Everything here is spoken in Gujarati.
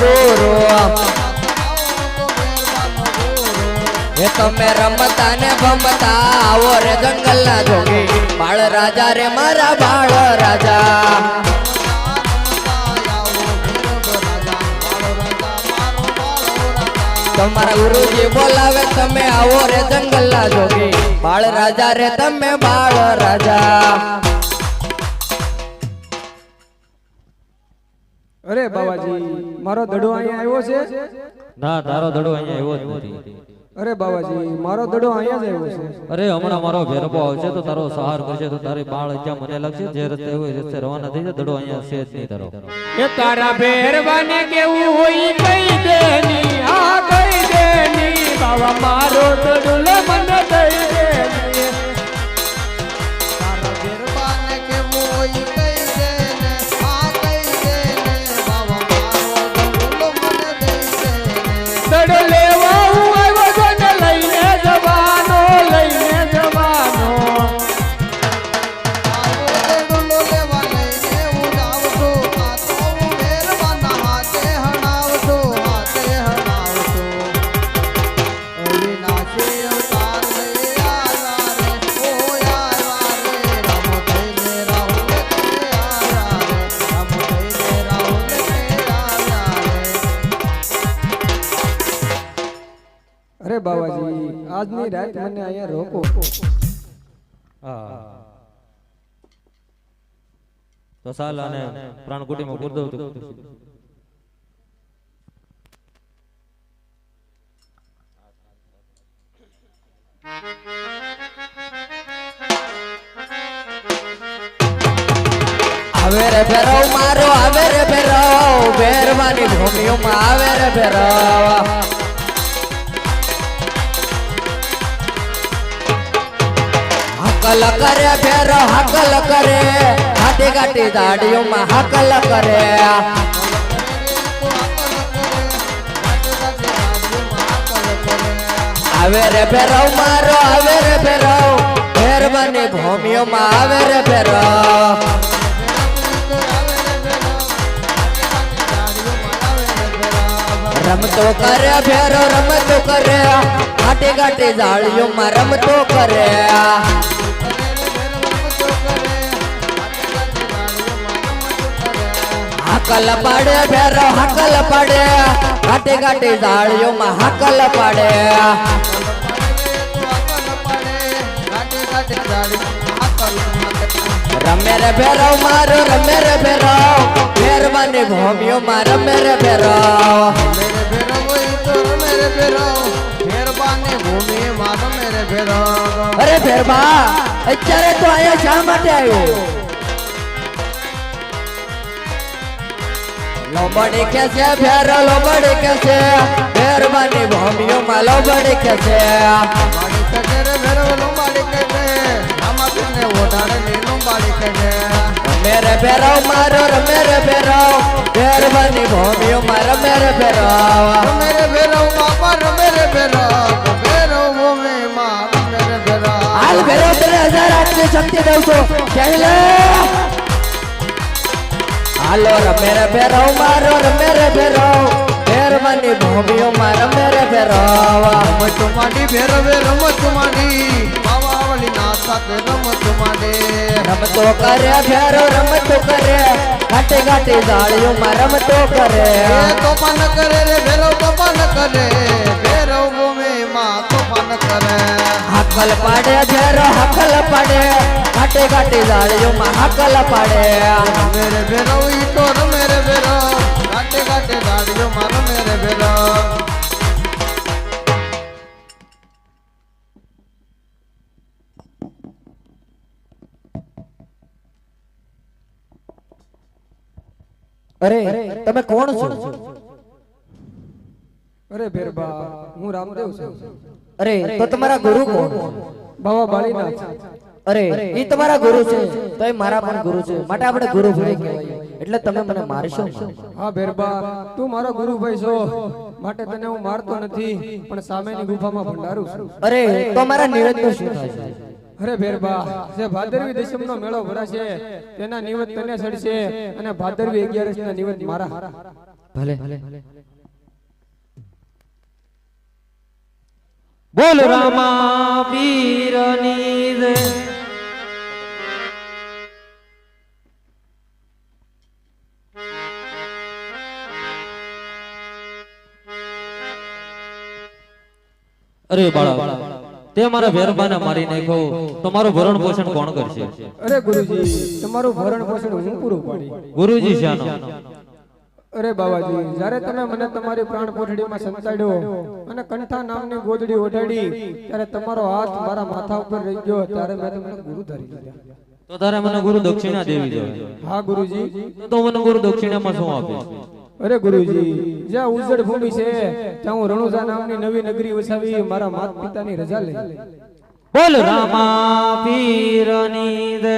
ગુરુ એ તમે રમતા ને ભમતા આવો રે જંગલના જોગી બાળ રાજા રે મારા બાળ રાજા. તમારા ગુરુજી બોલાવે, તમે આવો રે જંગલના જોગી બાળ રાજા રે તમે બાળ રાજા. અરે બાબાજી મારો દડો અહીંયા આવ્યો છે? ના તારો દડો અહીંયા આવ્યો જ નથી. અરે બાબાજી મારો દડો અહીંયા જ આવ્યો છે. અરે હમણાં મારો ભેરબો આવશે તો તારો સહાર કરશે તો તારી બાળ ત્યાં મને લાગશે જે રસ્તે હોય રસ્તે રવાના થઈ જાય દડો અહીંયા છે જ નહીં તારો. એ તારા ભેરવાને કેવું હોય કઈ દેની આ કઈ દેની બાબા મારો દડુલ મને દઈ અરે બાબાજી આજની રાત મને અહીંયા રોકો. હા. તો સાલ અને પ્રાણકુટીમાં પૂર દઉં આવે રે ભેરવ મારો આવે રે ફેરો ભેરવાની ભૂમિઓમાં આવે રે ભેરવ. હકલ કરે ભેરવ હકલ કરે. હાથી ગાટી દાડીઓમાં હકલ કરે. આવે રે ફેરવ મારો આવે રે ભેરવ ભેરવાની ભૂમિઓમાં આવે રે ફેરવ રમતો કરે, ફેરો રમતો કરે. ગાટી ગાટી જાળીઓમાં રમતો કરે. હાકલ પાડે ભેરો હાકલ પાડે ગાટી ગાટી જાળીઓમાં હાકલ પાડે રમે રે ભેરો મારો રમે રે ભેરો ભેરવાની ભૂમિઓમાં રમે રે ભેરો અરે ભેરબા અત્યારે તો અહીંયા શા માટે આવ્યો લોબડી કે છે ભેરો લોબડી કે છે ભેરવાની ભૂમિઓમાં લોબડી કે છે રમે રે ભેરો મારો રમે રે ભેરો ભેરવાની ભૂમિઓમાં રમે રે ભેરો હાલ ભેરો તને હજાર આટલી શક્તિ દઉં છું ક્યાંય લે હાલો રમે રે ભેરો મારો રમે રે ફેરવાની ભેરવાની ભૂમિઓમાં રમે રે ભેરો રમત માંડી ભેરવે રમત માંડી બાવાવળી ના સાથે રમત માંડે રમતો કરે ફેરો રમતો કરે. ઘાટે ઘાટે જાળીઓમાં રમતો કરે. તો પણ કરે રે ફેરો તો પણ કરે. હાકલ પાડે ભેરો હાકલ પાડે કાટે ઘાટે ઘાટે જાળીઓમાં હાકલ પાડે. મેરે ભેરો ઈ તો મેરે ભેરો કાટે કાટે ગાડીઓ માં રમે રે ભેરવ. અરે તમે કોણ છો? અરે ભેરબા હું રામદેવ છું. અરે તો તમારા ગુરુ કોણ? બાબા બાળીનાથ અરે એ તમારા ગુરુ છે. તો એ મારા પણ ગુરુ છે. માટે આપણે ગુરુ ભાઈ કહેવાય એટલે તમે મને મારશો હા બેરબા તું મારો ગુરુ ભાઈ છો. માટે તને હું મારતો નથી પણ સામેની ગુફામાં ભંડારું છું. અરે તો મારા નિવેદનું શું થાય? અરે બેરબા જે ભાદરવી દશમનો મેળો ભરાશે તેના નિવેદ તને સડશે અને ભાદરવી અગિયારસ ના નિવેદ મારા. ભલે. ભલે. બોલ રામા જય. અરે બાળા તે મારા વેરબાને મારી નાખ્યો. તમારું ભરણ પોષણ કોણ કરશે? અરે ગુરુજી તમારું ભરણ પોષણ હું પૂરું પાડી ગુરુજી શાનો અરે બાબાજી જ્યારે તમે મને તમારી પ્રાણ કોઠડીમાં સંતાડ્યો અને કંઠા નામની ગોદડી ઓઢાડી ત્યારે તમારો હાથ મારા માથા ઉપર રહી ગયો ત્યારે મેં તમને ગુરુ ધરી લીધા તો તારે મને ગુરુ દક્ષિણા દેવી જોઈએ. હા ગુરુજી. તો મને ગુરુ દક્ષિણામાં શું આપે? અરે ગુરુજી જ્યાં ઉજળ ભૂમિ છે ત્યાં હું રણુજા નામની નવી નગરી વસાવી મારા માતા પિતાની રજા લઈ. બોલ રામા પીરની દે